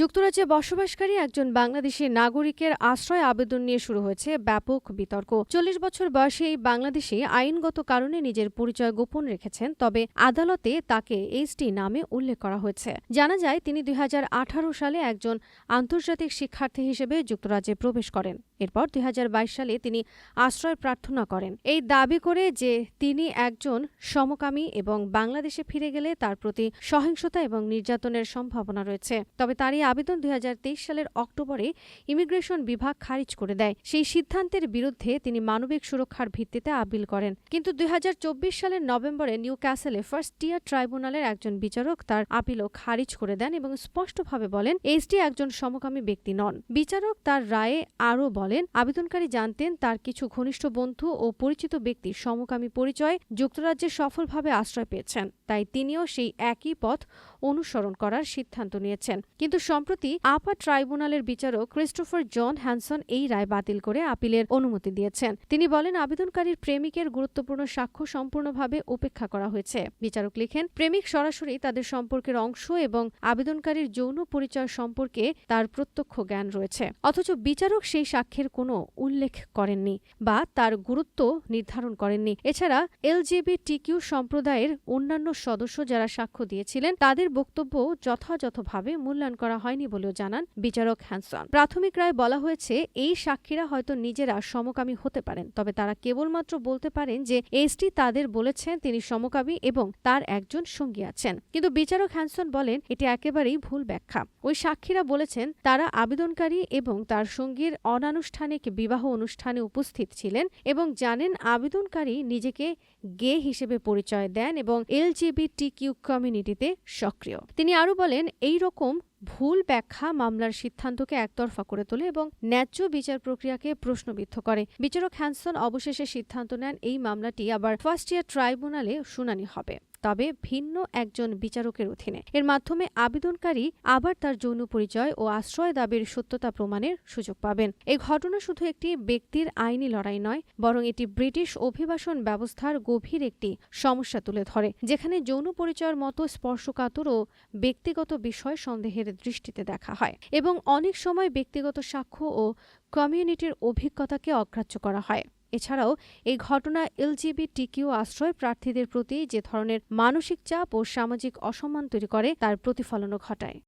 যুক্তরাজ্যে বসবাসকারী একজন বাংলাদেশি নাগরিকের আশ্রয় আবেদন নিয়ে শুরু হয়েছে ব্যাপক বিতর্ক। চল্লিশ বছর বয়সে এই বাংলাদেশি আইনগত কারণে নিজের পরিচয় গোপন রেখেছেন, তবে আদালতে তাকে এইচটি নামে উল্লেখ করা হয়েছে। জানা যায়, তিনি দুই হাজার আঠারো সালে একজন আন্তর্জাতিক শিক্ষার্থী হিসেবে যুক্তরাজ্যে প্রবেশ করেন। এরপর দুই হাজার বাইশ সালে তিনি আশ্রয় প্রার্থনা করেন। এই দাবি করে যে তিনি একজন সমকামী এবং বাংলাদেশে ফিরে গেলে তার প্রতি সহিংসতা এবং নির্যাতনের সম্ভাবনা রয়েছে। তবে তার এই আবেদন দুই হাজার তেইশ সালের অক্টোবরে ইমিগ্রেশন বিভাগ খারিজ করে দেয়। সেই সিদ্ধান্তের বিরুদ্ধে তিনি মানবিক সুরক্ষার ভিত্তিতে আপিল করেন। কিন্তু দুই হাজার চব্বিশ সালের নভেম্বরে নিউ ক্যাসেলে ফার্স্ট টিয়ার ট্রাইব্যুনালের একজন বিচারক তার আপিলও খারিজ করে দেন এবং স্পষ্টভাবে বলেন এইচডি একজন সমকামী ব্যক্তি নন। বিচারক তার রায়ে আরও বলেন আবেদনকারী জানতেন তার কিছু ঘনিষ্ঠ বন্ধু ও পরিচিত ব্যক্তি সমকামী পরিচয় যুক্তরাজ্যে সফলভাবে আশ্রয় পেয়েছেন। তাই তিনিও সেই একই পথ অনুসরণ করার সিদ্ধান্ত নিয়েছেন। কিন্তু সম্প্রতি আপা ট্রাইব্যুনালের বিচারক ক্রিস্টোফার জন হ্যানসন এই রায় বাতিল করে আপিলের অনুমতি দিয়েছেন। তিনি বলেন, আবেদনকারীর প্রেমিকের গুরুত্বপূর্ণ সাক্ষ্য সম্পূর্ণভাবে উপেক্ষা করা হয়েছে। বিচারক লিখেন, প্রেমিক সরাসরি তাদের সম্পর্কের অংশ এবং আবেদনকারীর যৌন পরিচয় সম্পর্কে তার প্রত্যক্ষ জ্ঞান রয়েছে। অথচ বিচারক সেই সাক্ষ্যের কোনো উল্লেখ করেননি বা তার গুরুত্ব নির্ধারণ করেননি। এছাড়া এলজিবিটিকিউ সম্প্রদায়ের অন্যান্য সদস্য যারা সাক্ষ্য দিয়েছিলেন, তাদের বক্তব্য যথাযথভাবে মূল্যায়ন করা হয়নি বলেও জানান বিচারক হ্যানসন। প্রাথমিক রায় বলা হয়েছে, এই সাক্ষীরা হয়তো নিজেরা সমকামী হতে পারেন, তবে তারা কেবলমাত্র বলতে পারেন যে এসটি তাদের বলেছেন, তিনি সমকামী এবং তার একজন সঙ্গী আছেন। কিন্তু বিচারক হ্যানসন বলেন, এটি একেবারেই ভুল ব্যাখ্যা। ওই সাক্ষীরা বলেছেন, তারা আবেদনকারী এবং তার সঙ্গীর অনানুষ্ঠানিক বিবাহ অনুষ্ঠানে উপস্থিত ছিলেন এবং জানেন আবেদনকারী নিজেকে গে হিসেবে পরিচয় দেন এবং এলজিবিটিকিউ কমিউনিটিতে সক্রিয়। তিনি আরও বলেন, এই রকম ভুল ব্যাখ্যা মামলার সিদ্ধান্তকে একতরফা করে তোলে এবং ন্যায্য বিচার প্রক্রিয়াকে প্রশ্নবিদ্ধ করে। বিচারক হ্যানসন অবশেষে সিদ্ধান্ত নেন, এই মামলাটি আবার ফার্স্ট ইয়ার ট্রাইব্যুনালে শুনানি হবে। তবে ভিন্ন একজন বিচারকের অধীনে। এর মাধ্যমে আবেদনকারী আবার তার যৌন পরিচয় ও আশ্রয় দাবির সত্যতা প্রমাণের সুযোগ পাবেন। এই ঘটনা শুধু একটি ব্যক্তির আইনি লড়াই নয়, বরং এটি ব্রিটিশ অভিবাসন ব্যবস্থার গভীর একটি সমস্যা তুলে ধরে, যেখানে যৌন পরিচয়ের মতো স্পর্শকাতর ও ব্যক্তিগত বিষয় সন্দেহের দৃষ্টিতে দেখা হয় এবং অনেক সময় ব্যক্তিগত সাক্ষ্য ও কমিউনিটির অভিজ্ঞতাকে অগ্রাহ্য করা হয়। এছাড়াও এই ঘটনা এলজিবিটিকিউ আশ্রয় প্রার্থীদের প্রতি যে ধরনের মানসিক চাপ ও সামাজিক অসম্মান তৈরি করে, তার প্রতিফলনও ঘটায়।